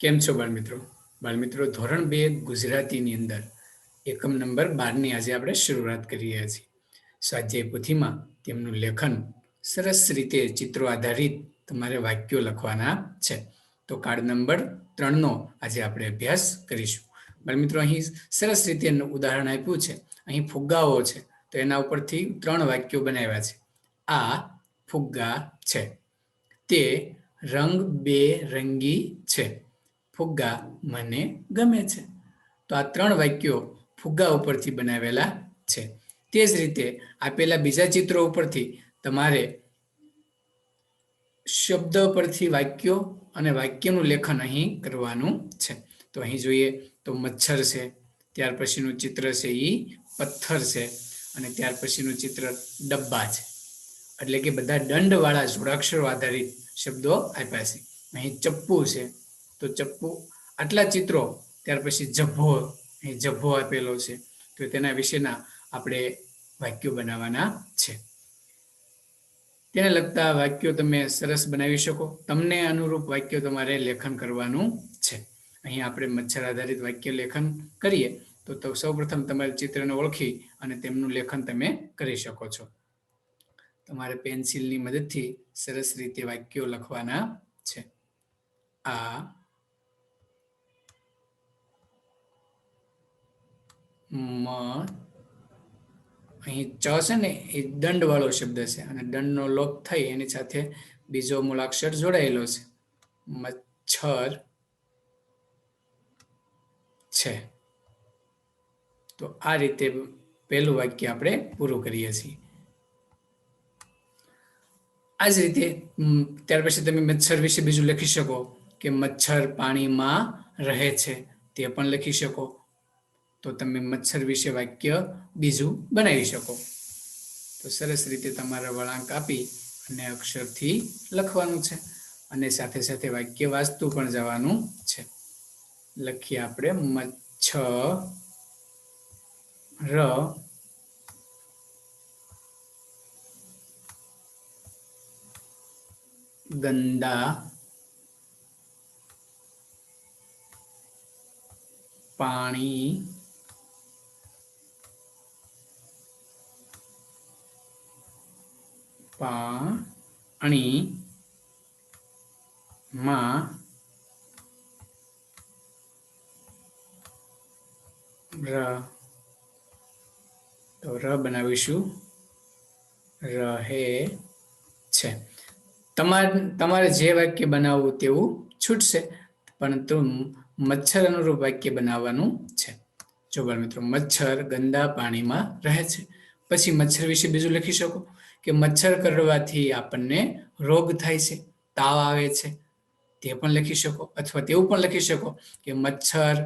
કેમ છો બાળમિત્રો? બાળમિત્રો, ધોરણ બે, ગુજરાતીની અંદર એકમ નંબર બારની આજે આપણે શરૂઆત કરી રહ્યા છીએ. સ્વાધ્યાય પોથીમાં તેમનું લેખન સરસ રીતે ચિત્રો આધારિત તમારે વાક્યો લખવાના છે. તો કાર્ડ નંબર ત્રણનો આજે આપણે અભ્યાસ કરીશું. બાળમિત્રો, અહીં સરસ રીતે એનું ઉદાહરણ આપ્યું છે. અહીં ફુગ્ગાઓ છે. તો એના ઉપરથી ત્રણ વાક્યો બનાવ્યા છે. આ ફુગ્ગા છે. તે રંગ બેરંગી છે. ફુગ્ગા મને ગમે છે. તો આ ત્રણ વાક્યો ફુગ્ગા ઉપરથી બનાવેલા છે. તે જ રીતે આપેલા બીજા ચિત્રો ઉપરથી તમારે શબ્દ પરથી વાક્યો અને વાક્યનું લેખન અહીં કરવાનું છે. તો અહીં જોઈએ તો મચ્છર છે, ત્યાર પછીનું ચિત્ર છે એ પથ્થર છે અને ત્યાર પછીનું ચિત્ર ડબ્બા છે. એટલે કે બધા દંડવાળા જોડાક્ષરો આધારિત શબ્દો આપ્યા છે. અહીં ચપ્પુ છે તો ચપ્પુ આટલા ચિત્રો, ત્યાર પછી જભ્ભો અહીં જભ્ભો આપેલો છે. તો તેના વિશેના આપણે વાક્યો બનાવવાના છે. તેને લગતા વાક્યો તમે સરસ બનાવી શકો. તમને અનુરૂપ વાક્યો તમારે લેખન કરવાનું છે. અહીં આપણે મચ્છર આધારિત વાક્ય લેખન કરીએ, તો તો સૌપ્રથમ તમારે ચિત્રને ઓળખી અને તેમનું લેખન તમે કરી શકો છો. તમારે પેન્સિલની મદદથી સરસ રીતે વાક્યો લખવાના છે. આ મ અહીં ચ છે ને, એ દંડ વાળો શબ્દ છે અને દંડનો લોપ થઈ એની સાથે બીજો મૂળાક્ષર જોડાયેલો છે. મચ્છર છે. તો આ રીતે પહેલું વાક્ય આપણે પૂરું કરીએ છીએ. આ જ રીતે ત્યાર પછી તમે મચ્છર વિશે બીજું લખી શકો કે મચ્છર પાણીમાં રહે છે. તે પણ લખી શકો. તો તમે મચ્છર વિશે વાક્ય બીજું બનાવી શકો. તો સરસ રીતે તમારા વળાંક આપી અને અક્ષરથી લખવાનું છે અને સાથે સાથે વાક્ય વાંચતું પણ જવાનું છે. લખીએ આપણે મચ્છર ગંદા પાણી પાણી માં ર. તો ર બનાવીશું. રહે છે. તમારે તમારે જે વાક્ય બનાવવું તેવું છૂટશે. પરંતુ મચ્છર અનુરૂપ વાક્ય બનાવવાનું છે. જો મિત્રો, મચ્છર ગંદા પાણીમાં રહે છે. પછી મચ્છર વિશે બીજું લખી શકો. કે મચ્છર કરડવાથી આપણને રોગ થાય છે, તાવ આવે છે. તે પણ લખી શકો અથવા તેવું પણ લખી શકો કે મચ્છર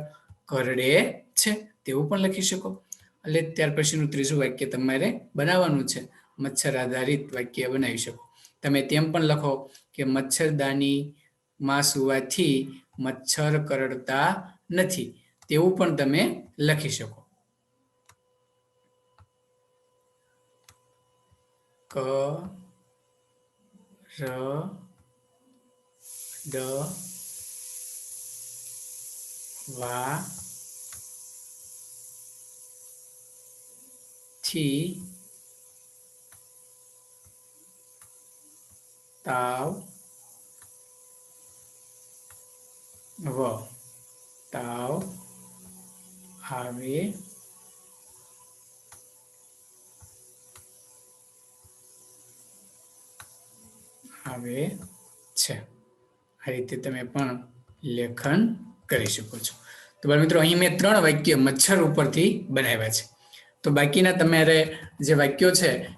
કરડે છે, તેવું પણ લખી શકો. એટલે ત્યાર પછીનું ત્રીજું વાક્ય તમારે બનાવવાનું છે. મચ્છર આધારિત વાક્ય બનાવી શકો. તમે તેમ પણ લખો કે મચ્છરદાની માં સુવાથી મચ્છર કરડતા નથી. તેવું પણ તમે લખી શકો. ક ર ડ વા થી તાવ વ તાવ આવે આવે છે. આ રીતે તમે પણ લેખન કરી શકો છો. તો બાળ મિત્રો, અહીં મેં ત્રણ વાક્ય મચ્છર ઉપરથી બનાવ્યા છે. તો બાકીના તમારે જે વાક્યો છે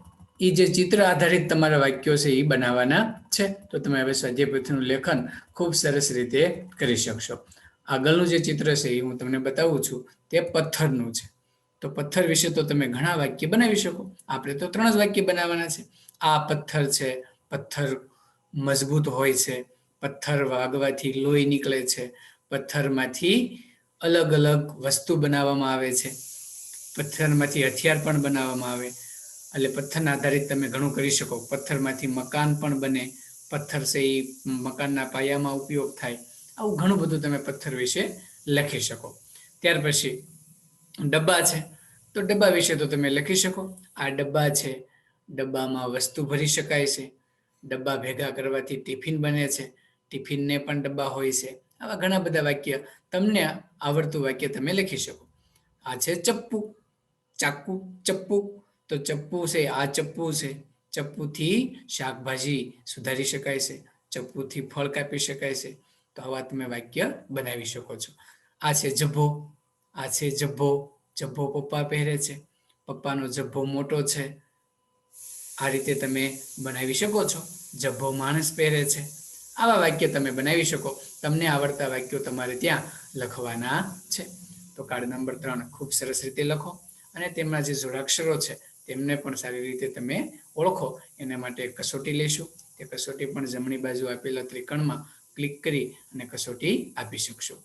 એ જે ચિત્ર આધારિત તમારા વાક્યો છે એ બનાવવાના છે. તો તમે હવે સ્વાધ્યાયપોથીનું લેખન ખૂબ સરસ રીતે કરી શકશો. આગળનું જે ચિત્ર છે એ હું તમને બતાવું છું, તે પથ્થરનું છે. તો પથ્થર વિશે તો તમે ઘણા વાક્ય બનાવી શકો. આપણે તો ત્રણ જ વાક્ય બનાવવાના છે. આ પથ્થર છે, પથ્થર મજબૂત હોય છે. પથ્થર વાગવાથી લોહી નીકળે છે. પથ્થરમાંથી અલગ અલગ વસ્તુ બનાવવામાં આવે છે. પથ્થરમાંથી હથિયાર પણ બનાવવામાં આવે. એટલે પથ્થરના આધારિત તમે ઘણું કરી શકો. પથ્થરમાંથી મકાન પણ બને. પથ્થર છે એ મકાનના પાયામાં ઉપયોગ થાય. આવું ઘણું બધું તમે પથ્થર વિશે લખી શકો. ત્યાર પછી ડબ્બા છે. તો ડબ્બા વિશે તો તમે લખી શકો. આ ડબ્બા છે. ડબ્બામાં વસ્તુ ભરી શકાય છે. ડબ્બા ભેગા કરવાથી ટિફિન બને છે. ટિફિનને પણ ડબ્બા હોય છે. આવા ઘણા બધા વાક્ય તમને આવડતું વાક્ય તમે લખી શકો. આ છે ચપ્પુ. ચાકુ, ચપ્પુ. તો ચપ્પુ છે, આ ચપ્પુ છે. ચપ્પુથી શાકભાજી સુધારી શકાય છે. ચપ્પુથી ફળ કાપી શકાય છે. તો આવા તમે વાક્ય બનાવી શકો છો. આ છે જભ્ભો આ છે જભ્ભો જભ્ભો પપ્પા પહેરે છે. પપ્પાનો જભ્ભો મોટો છે. આ રીતે તમે બનાવી શકો છો. જભ્ભો માણસ પહેરે છે. આવા વાક્ય તમે બનાવી શકો. તમને આવડતા વાક્યો તમારે ત્યાં લખવાના છે. તો કાર્ડ નંબર ત્રણ ખૂબ સરસ રીતે લખો અને તેમના જે જોડાક્ષરો છે, તેમને પણ સારી રીતે તમે ઓળખો. એના માટે કસોટી લઈશું તે કસોટી પણ જમણી બાજુ આપેલા ત્રિકોણમાં ક્લિક કરી અને કસોટી આપી શકશો.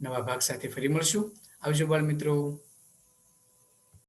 નવા ભાગ સાથે ફરી મળશું. આવજો બાળ મિત્રો